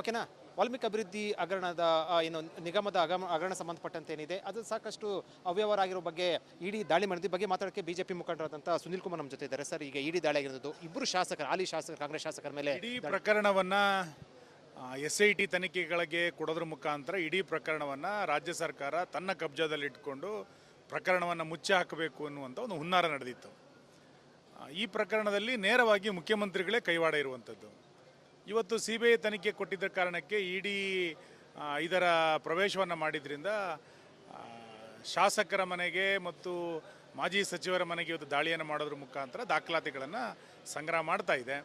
ಓಕೆನಾ? ವಾಲ್ಮೀಕಿ ಅಭಿವೃದ್ಧಿ ಹಗರಣದ ಏನು ನಿಗಮದ ಅಗಮ ಹಗರಣ ಸಂಬಂಧಪಟ್ಟಂತೆ ಏನಿದೆ ಅದು ಸಾಕಷ್ಟು ಅವ್ಯವಹಾರ ಆಗಿರೋ ಬಗ್ಗೆ ಇಡಿ ದಾಳಿ ಮಾಡಿದ ಬಗ್ಗೆ ಮಾತಾಡೋಕ್ಕೆ ಬಿಜೆಪಿ ಮುಖಂಡರಾದಂಥ ಸುನಿಲ್ ಕುಮಾರ್ ನಮ್ಮ ಜೊತೆ ಇದ್ದಾರೆ. ಸರ್ ಈಗ ಇಡಿ ದಾಳಿ ಆಗಿರೋದು ಇಬ್ಬರು ಶಾಸಕರು ಹಾಲಿ ಶಾಸಕರು ಕಾಂಗ್ರೆಸ್ ಶಾಸಕರ ಮೇಲೆ ಇಡೀ ಪ್ರಕರಣವನ್ನ ಎಸ್ ಐ ಟಿ ತನಿಖೆಗಳಿಗೆ ಕೊಡೋದ್ರ ಮುಖಾಂತರ ಇಡೀ ಪ್ರಕರಣವನ್ನ ರಾಜ್ಯ ಸರ್ಕಾರ ತನ್ನ ಕಬ್ಜಾದಲ್ಲಿ ಇಟ್ಕೊಂಡು ಪ್ರಕರಣವನ್ನು ಮುಚ್ಚಿ ಹಾಕಬೇಕು ಅನ್ನುವಂಥ ಒಂದು ಹುನ್ನಾರ ನಡೆದಿತ್ತು. ಈ ಪ್ರಕರಣದಲ್ಲಿ ನೇರವಾಗಿ ಮುಖ್ಯಮಂತ್ರಿಗಳೇ ಕೈವಾಡ ಇರುವಂಥದ್ದು. ಇವತ್ತು ಸಿ ಬಿ ಐ ತನಿಖೆ ಕೊಟ್ಟಿದ್ದ ಕಾರಣಕ್ಕೆ ಇಡಿ ಇದರ ಪ್ರವೇಶವನ್ನು ಮಾಡಿದ್ರಿಂದ ಶಾಸಕರ ಮನೆಗೆ ಮತ್ತು ಮಾಜಿ ಸಚಿವರ ಮನೆಗೆ ಇವತ್ತು ದಾಳಿಯನ್ನು ಮಾಡೋದ್ರ ಮುಖಾಂತರ ದಾಖಲಾತಿಗಳನ್ನು ಸಂಗ್ರಹ ಮಾಡ್ತಾ ಇದೆ.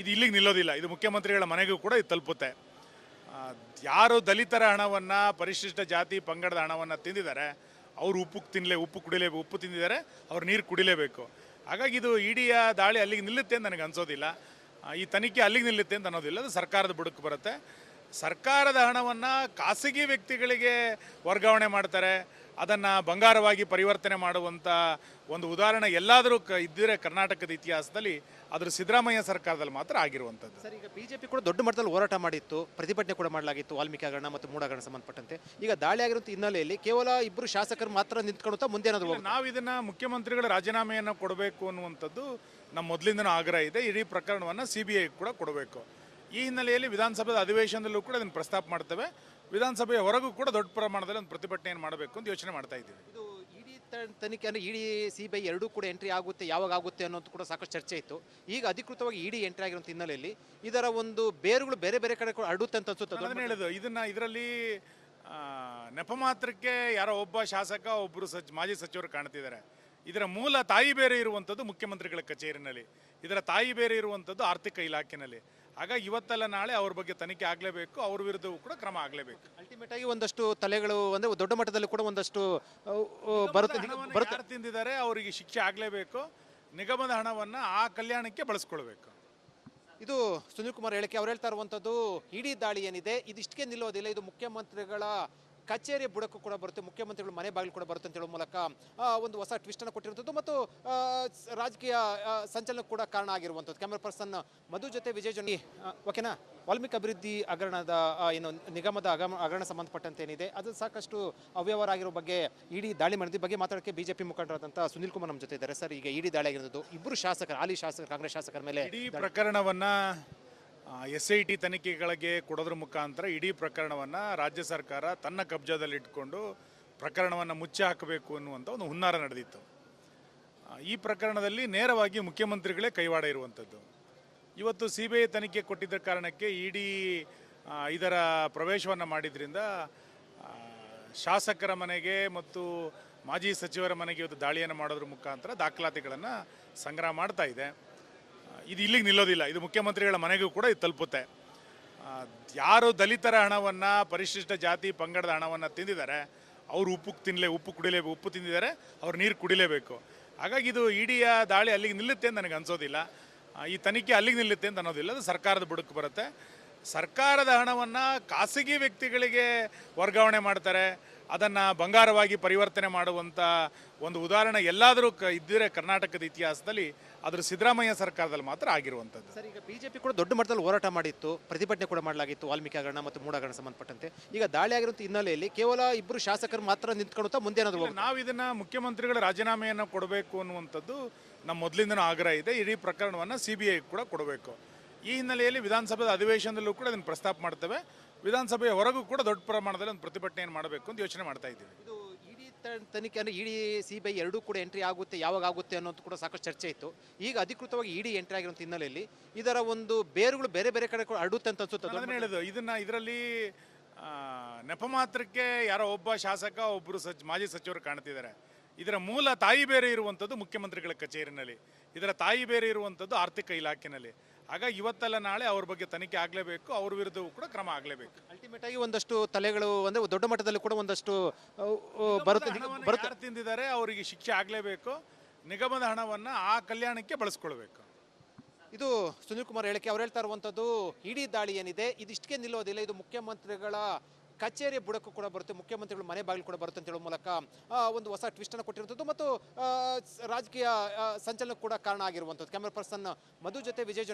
ಇದು ಇಲ್ಲಿಗೆ ನಿಲ್ಲೋದಿಲ್ಲ. ಇದು ಮುಖ್ಯಮಂತ್ರಿಗಳ ಮನೆಗೂ ಕೂಡ ಇದು ತಲುಪುತ್ತೆ. ಯಾರು ದಲಿತರ ಹಣವನ್ನು, ಪರಿಶಿಷ್ಟ ಜಾತಿ ಪಂಗಡದ ಹಣವನ್ನು ತಿಂದಿದ್ದಾರೆ, ಅವರು ಉಪ್ಪು ತಿನ್ನಲೇ ಉಪ್ಪು ಕುಡಿಲೇಬೇಕು ಉಪ್ಪು ತಿಂದಿದ್ದಾರೆ, ಅವ್ರು ನೀರು ಕುಡಿಲೇಬೇಕು. ಹಾಗಾಗಿ ಇದು ಇಡಿಯ ದಾಳಿ ಅಲ್ಲಿಗೆ ನಿಲ್ಲುತ್ತೆ ಅಂತ ನನಗೆ ಅನ್ಸೋದಿಲ್ಲ. ಈ ತನಿಖೆ ಅಲ್ಲಿಗೆ ನಿಲ್ಲುತ್ತೆ ಅಂತ ಅನ್ನೋದಿಲ್ಲ, ಅದು ಸರ್ಕಾರದ ಬುಡಕ್ಕೆ ಬರುತ್ತೆ. ಸರ್ಕಾರದ ಹಣವನ್ನು ಖಾಸಗಿ ವ್ಯಕ್ತಿಗಳಿಗೆ ವರ್ಗಾವಣೆ ಮಾಡ್ತಾರೆ. ಅದನ್ನು ಬಂಗಾರವಾಗಿ ಪರಿವರ್ತನೆ ಮಾಡುವಂಥ ಒಂದು ಉದಾಹರಣೆ ಎಲ್ಲಾದರೂ ಕ ಇದ್ದರೆ ಕರ್ನಾಟಕದ ಇತಿಹಾಸದಲ್ಲಿ ಅದರ ಸಿದ್ದರಾಮಯ್ಯ ಸರ್ಕಾರದಲ್ಲಿ ಮಾತ್ರ ಆಗಿರುವಂಥದ್ದು ಸರ್ ಈಗ ಬಿಜೆಪಿ ಕೂಡ ದೊಡ್ಡ ಮಟ್ಟದಲ್ಲಿ ಹೋರಾಟ ಮಾಡಿತ್ತು ಪ್ರತಿಭಟನೆ ಕೂಡ ಮಾಡಲಾಗಿತ್ತು ವಾಲ್ಮೀಕಿ ಹಗರಣ ಮತ್ತು ಮೂಡಗರಣ ಸಂಬಂಧಪಟ್ಟಂತೆ. ಈಗ ದಾಳಿ ಆಗಿರುವಂಥ ಹಿನ್ನೆಲೆಯಲ್ಲಿ ಕೇವಲ ಇಬ್ಬರು ಶಾಸಕರು ಮಾತ್ರ ನಿಂತ್ಕೊಳ್ತಾ ಮುಂದೆ ಏನಾದರೂ? ನಾವು ಇದನ್ನು ಮುಖ್ಯಮಂತ್ರಿಗಳ ರಾಜೀನಾಮೆಯನ್ನು ಕೊಡಬೇಕು ಅನ್ನುವಂಥದ್ದು ನಮ್ಮ ಮೊದಲಿಂದನೂ ಆಗ್ರಹ ಇದೆ ಇಡೀ ಪ್ರಕರಣವನ್ನು ಸಿ ಬಿ ಐ ಕೂಡ ಕೊಡಬೇಕು. ಈ ಹಿನ್ನೆಲೆಯಲ್ಲಿ ವಿಧಾನಸಭೆದ ಅಧಿವೇಶನದಲ್ಲೂ ಕೂಡ ಅದನ್ನು ಪ್ರಸ್ತಾಪ ಮಾಡ್ತೇವೆ. ವಿಧಾನಸಭೆಯ ಹೊರಗೂ ಕೂಡ ದೊಡ್ಡ ಪ್ರಮಾಣದಲ್ಲಿ ಒಂದು ಪ್ರತಿಭಟನೆಯನ್ನು ಮಾಡಬೇಕು ಅಂತ ಯೋಚನೆ ಮಾಡ್ತಾ ಇದ್ದೀವಿ. ಇದು ಇಡಿ ತನಿಖೆ ಅಂದ್ರೆ ಇಡಿ ಸಿ ಬಿ ಐ ಎರಡೂ ಕೂಡ ಎಂಟ್ರಿ ಆಗುತ್ತೆ ಯಾವಾಗ ಆಗುತ್ತೆ ಅನ್ನೋದು ಕೂಡ ಸಾಕಷ್ಟು ಚರ್ಚೆ ಇತ್ತು. ಈಗ ಅಧಿಕೃತವಾಗಿ ಇಡಿ ಎಂಟ್ರಿ ಆಗಿರೋ ಹಿನ್ನೆಲೆಯಲ್ಲಿ ಇದರ ಒಂದು ಬೇರುಗಳು ಬೇರೆ ಬೇರೆ ಕಡೆ ಕೂಡ ಅಡುತ್ತೆ ಅಂತ ಅನ್ಸುತ್ತೆ. ನಾನು ಅದನ್ನ ಹೇಳೋದು ಇದನ್ನ ಇದರಲ್ಲಿ ನೆಪ ಮಾತ್ರಕ್ಕೆ ಯಾರೋ ಒಬ್ಬ ಶಾಸಕ ಒಬ್ಬರು ಸಚ್ ಮಾಜಿ ಸಚಿವರು ಕಾಣ್ತಿದ್ದಾರೆ. ಇದರ ಮೂಲ ತಾಯಿ ಬೇರೆ ಇರುವಂಥದ್ದು ಮುಖ್ಯಮಂತ್ರಿಗಳ ಕಚೇರಿನಲ್ಲಿ ಇದರ ತಾಯಿ ಬೇರೆ ಇರುವಂಥದ್ದು ಆರ್ಥಿಕ ಇಲಾಖೆಯಲ್ಲಿ ಆಗ ಇವತ್ತಲ್ಲ ನಾಳೆ ಅವ್ರ ಬಗ್ಗೆ ತನಿಖೆ ಆಗಲೇಬೇಕು ಅವ್ರ ವಿರುದ್ಧವೂ ಕೂಡ ಕ್ರಮ ಆಗಲೇಬೇಕು. ಅಲ್ಟಿಮೇಟ್ ಆಗಿ ಒಂದಷ್ಟು ತಲೆಗಳು ಅಂದರೆ ದೊಡ್ಡ ಮಟ್ಟದಲ್ಲಿ ಕೂಡ ಒಂದಷ್ಟು ಬರುತ್ತೆ ತಿಂದಿದ್ದಾರೆ ಅವರಿಗೆ ಶಿಕ್ಷೆ ಆಗಲೇಬೇಕು ನಿಗಮದ ಹಣವನ್ನು ಆ ಕಲ್ಯಾಣಕ್ಕೆ ಬಳಸ್ಕೊಳ್ಬೇಕು. ಇದು ಸುನೀಲ್ ಕುಮಾರ್ ಹೇಳಿಕೆ ಅವ್ರು ಹೇಳ್ತಾ ಇರುವಂಥದ್ದು ಇಡೀ ದಾಳಿ ಏನಿದೆ ಇದಿಷ್ಟಕ್ಕೆ ನಿಲ್ಲೋದಿಲ್ಲ ಇದು ಮುಖ್ಯಮಂತ್ರಿಗಳ ಕಚೇರಿ ಬುಡಕ್ಕೂ ಕೂಡ ಬರುತ್ತೆ, ಮುಖ್ಯಮಂತ್ರಿಗಳು ಮನೆ ಬಾಗಿಲು ಕೂಡ ಬರುತ್ತೆ ಅಂತ ಹೇಳೋ ಮೂಲಕ ಒಂದು ಹೊಸ ಟ್ವಿಸ್ಟ್ ಅನ್ನು ಕೊಟ್ಟಿರುವಂಥದ್ದು ಮತ್ತು ರಾಜಕೀಯ ಸಂಚಲನ ಕೂಡ ಕಾರಣ ಆಗಿರುವಂಥದ್ದು. ಕ್ಯಾಮರಾ ಪರ್ಸನ್ ಮಧು ಜೊತೆ ವಿಜಯ್ ಜೊನಿ ಓಕೆನಾ ವಾಲ್ಮೀಕಿ ಅಭಿವೃದ್ಧಿ ಹಗರಣದ ಏನು, ನಿಗಮದ ಅಗಮ ಹಗರಣ ಸಂಬಂಧಪಟ್ಟಂತೆ ಏನಿದೆ ಅದು ಸಾಕಷ್ಟು ಅವ್ಯವಹಾರ ಆಗಿರೋ ಬಗ್ಗೆ ಇಡಿ ದಾಳಿ ಮಾಡಿದ ಬಗ್ಗೆ ಮಾತಾಡೋಕ್ಕೆ ಬಿಜೆಪಿ ಮುಖಂಡರಾದಂಥ ಸುನಿಲ್ ಕುಮಾರ್ ನಮ್ಮ ಜೊತೆ ಇದ್ದಾರೆ. ಸರ್, ಈಗ ಇಡಿ ದಾಳಿ ಆಗಿರೋದು ಇಬ್ಬರು ಶಾಸಕರು, ಹಾಲಿ ಶಾಸಕರು, ಕಾಂಗ್ರೆಸ್ ಶಾಸಕರ ಮೇಲೆ ಪ್ರಕರಣವನ್ನ ಎಸ್ ಐ ಟಿ ತನಿಖೆಗಳಿಗೆ ಕೊಡೋದ್ರ ಮುಖಾಂತರ ಇಡೀ ಪ್ರಕರಣವನ್ನು ರಾಜ್ಯ ಸರ್ಕಾರ ತನ್ನ ಕಬ್ಜಾದಲ್ಲಿ ಇಟ್ಕೊಂಡು ಪ್ರಕರಣವನ್ನು ಮುಚ್ಚಿ ಹಾಕಬೇಕು ಅನ್ನುವಂಥ ಒಂದು ಹುನ್ನಾರ ನಡೆದಿತ್ತು. ಈ ಪ್ರಕರಣದಲ್ಲಿ ನೇರವಾಗಿ ಮುಖ್ಯಮಂತ್ರಿಗಳೇ ಕೈವಾಡ ಇರುವಂಥದ್ದು ಇವತ್ತು ಸಿ ಬಿ ಐ ತನಿಖೆ ಕೊಟ್ಟಿದ್ದ ಕಾರಣಕ್ಕೆ ಇಡಿ ಇದರ ಪ್ರವೇಶವನ್ನು ಮಾಡಿದ್ರಿಂದ ಶಾಸಕರ ಮನೆಗೆ ಮತ್ತು ಮಾಜಿ ಸಚಿವರ ಮನೆಗೆ ಇವತ್ತು ದಾಳಿಯನ್ನು ಮಾಡೋದ್ರ ಮುಖಾಂತರ ದಾಖಲಾತಿಗಳನ್ನು ಸಂಗ್ರಹ ಮಾಡ್ತಾ ಇದೆ. ಇದು ಇಲ್ಲಿಗೆ ನಿಲ್ಲೋದಿಲ್ಲ. ಇದು ಮುಖ್ಯಮಂತ್ರಿಗಳ ಮನೆಗೂ ಕೂಡ ಇದು ತಲುಪುತ್ತೆ. ಯಾರು ದಲಿತರ ಹಣವನ್ನು, ಪರಿಶಿಷ್ಟ ಜಾತಿ ಪಂಗಡದ ಹಣವನ್ನು ತಿಂದಿದ್ದಾರೆ. ಅವರು ಉಪ್ಪು ತಿನ್ನಲೇ ಉಪ್ಪು ಕುಡಿಲೇಬೇಕು, ಉಪ್ಪು ತಿಂದಿದ್ದಾರೆ, ಅವ್ರು ನೀರು ಕುಡಿಲೇಬೇಕು. ಹಾಗಾಗಿ ಇದು ಇಡಿಯ ದಾಳಿ ಅಲ್ಲಿಗೆ ನಿಲ್ಲುತ್ತೆ ಅಂತ ನನಗೆ ಅನ್ಸೋದಿಲ್ಲ. ಈ ತನಿಖೆ ಅಲ್ಲಿಗೆ ನಿಲ್ಲುತ್ತೆ ಅಂತ ಅನ್ನೋದಿಲ್ಲ, ಅದು ಸರ್ಕಾರದ ಬುಡಕ್ಕೆ ಬರುತ್ತೆ. ಸರ್ಕಾರದ ಹಣವನ್ನು ಖಾಸಗಿ ವ್ಯಕ್ತಿಗಳಿಗೆ ವರ್ಗಾವಣೆ ಮಾಡ್ತಾರೆ. ಅದನ್ನು ಬಂಗಾರವಾಗಿ ಪರಿವರ್ತನೆ ಮಾಡುವಂಥ ಒಂದು ಉದಾಹರಣೆ ಎಲ್ಲಾದರೂ ಕ ಇದ್ದರೆ ಕರ್ನಾಟಕದ ಇತಿಹಾಸದಲ್ಲಿ ಅದರ ಸಿದ್ದರಾಮಯ್ಯ ಸರ್ಕಾರದಲ್ಲಿ ಮಾತ್ರ ಆಗಿರುವಂಥದ್ದು. ಸರ್ ಈಗ ಬಿಜೆಪಿ ಕೂಡ ದೊಡ್ಡ ಮಟ್ಟದಲ್ಲಿ ಹೋರಾಟ ಮಾಡಿತ್ತು ಪ್ರತಿಭಟನೆ ಕೂಡ ಮಾಡಲಾಗಿತ್ತು ವಾಲ್ಮೀಕಿ ಹಗರಣ ಮತ್ತು ಮೂಡಗರಣ ಸಂಬಂಧಪಟ್ಟಂತೆ. ಈಗ ದಾಳಿ ಆಗಿರುವಂಥ ಹಿನ್ನೆಲೆಯಲ್ಲಿ ಕೇವಲ ಇಬ್ಬರು ಶಾಸಕರು ಮಾತ್ರ ನಿಂತ್ಕೊಳ್ಳುತ್ತಾ ಮುಂದೆ ಏನಾದರೂ? ನಾವು ಇದನ್ನ ಮುಖ್ಯಮಂತ್ರಿಗಳ ರಾಜೀನಾಮೆಯನ್ನು ಕೊಡಬೇಕು ಅನ್ನುವಂಥದ್ದು ನಮ್ಮ ಮೊದಲಿಂದನೂ ಆಗ್ರಹ ಇದೆ. ಇಡೀ ಪ್ರಕರಣವನ್ನು ಸಿ ಬಿ ಐ ಕೂಡ ಕೊಡಬೇಕು. ಈ ಹಿನ್ನೆಲೆಯಲ್ಲಿ ವಿಧಾನಸಭೆದ ಅಧಿವೇಶನದಲ್ಲೂ ಕೂಡ ಅದನ್ನು ಪ್ರಸ್ತಾಪ ಮಾಡ್ತೇವೆ. ವಿಧಾನಸಭೆಯ ಹೊರಗೂ ಕೂಡ ದೊಡ್ಡ ಪ್ರಮಾಣದಲ್ಲಿ ಒಂದು ಪ್ರತಿಭಟನೆಯನ್ನು ಮಾಡಬೇಕು ಅಂತ ಯೋಚನೆ ಮಾಡ್ತಾ ಇದ್ದೀವಿ. ಇದು ಇಡಿ ತನಿಖೆ ಅಂದರೆ ಇಡಿ ಸಿ ಬಿ ಐ ಎರಡೂ ಕೂಡ ಎಂಟ್ರಿ ಆಗುತ್ತೆ ಯಾವಾಗ ಆಗುತ್ತೆ ಅನ್ನೋದು ಕೂಡ ಸಾಕಷ್ಟು ಚರ್ಚೆ ಇತ್ತು. ಈಗ ಅಧಿಕೃತವಾಗಿ ಇಡಿ ಎಂಟ್ರಿ ಆಗಿರೋ ಹಿನ್ನೆಲೆಯಲ್ಲಿ ಇದರ ಒಂದು ಬೇರುಗಳು ಬೇರೆ ಬೇರೆ ಕಡೆ ಕೂಡ ಅಡುತ್ತೆ ಅಂತ ಅನ್ಸುತ್ತೆ. ಅದನ್ನು ಅದನ್ನ ಹೇಳೋದು ಇದನ್ನ ಇದರಲ್ಲಿ ನೆಪ ಮಾತ್ರಕ್ಕೆ ಯಾರೋ ಒಬ್ಬ ಶಾಸಕ ಒಬ್ಬರು ಸಚ್ ಮಾಜಿ ಸಚಿವರು ಕಾಣ್ತಿದ್ದಾರೆ. ಇದರ ಮೂಲ ತಾಯಿ ಬೇರೆ ಇರುವಂಥದ್ದು ಮುಖ್ಯಮಂತ್ರಿಗಳ ಕಚೇರಿನಲ್ಲಿ. ಇದರ ತಾಯಿ ಬೇರೆ ಇರುವಂಥದ್ದು ಆರ್ಥಿಕ ಇಲಾಖೆನಲ್ಲಿ. ಹಾಗಾಗಿ ಇವತ್ತಲ್ಲ ನಾಳೆ ಅವ್ರ ಬಗ್ಗೆ ತನಿಖೆ ಆಗಲೇಬೇಕು ಅವ್ರ ವಿರುದ್ಧವೂ ಕೂಡ ಕ್ರಮ ಆಗಲೇಬೇಕು. ಅಲ್ಟಿಮೇಟ್ ಆಗಿ ಒಂದಷ್ಟು ತಲೆಗಳು ಅಂದ್ರೆ ದೊಡ್ಡ ಮಟ್ಟದಲ್ಲಿ ಕೂಡ ಒಂದಷ್ಟು ಬರುತ್ತೆ. ಬರುತ್ತೆ. ತಿಂದಿದ್ದಾರೆ ಅವರಿಗೆ ಶಿಕ್ಷೆ ಆಗಲೇಬೇಕು. ನಿಗಮದ ಹಣವನ್ನು ಆ ಕಲ್ಯಾಣಕ್ಕೆ ಬಳಸ್ಕೊಳ್ಬೇಕು. ಇದು ಸುನೀಲ್ ಕುಮಾರ್ ಹೇಳಿಕೆ ಅವ್ರು ಹೇಳ್ತಾ ಇರುವಂಥದ್ದು ಇಡೀ ದಾಳಿ ಏನಿದೆ ಇದಿಷ್ಟಕ್ಕೆ ನಿಲ್ಲೋದಿಲ್ಲ ಇದು ಮುಖ್ಯಮಂತ್ರಿಗಳ ಕಚೇರಿ ಬುಡಕ್ಕೂ ಕೂಡ ಬರುತ್ತೆ ಮುಖ್ಯಮಂತ್ರಿಗಳು ಮನೆ ಬಾಗಿಲು ಕೂಡ ಬರುತ್ತೆ ಅಂತ ಹೇಳೋ ಮೂಲಕ ಒಂದು ಹೊಸ ಟ್ವಿಸ್ಟ್ ಅನ್ನು ಕೊಟ್ಟಿರುವಂಥದ್ದು ಮತ್ತು ರಾಜಕೀಯ ಸಂಚಲನ ಕೂಡ ಕಾರಣ ಆಗಿರುವಂಥದ್ದು. ಕ್ಯಾಮರಾ ಪರ್ಸನ್ ಮಧು ಜೊತೆ ವಿಜಯ್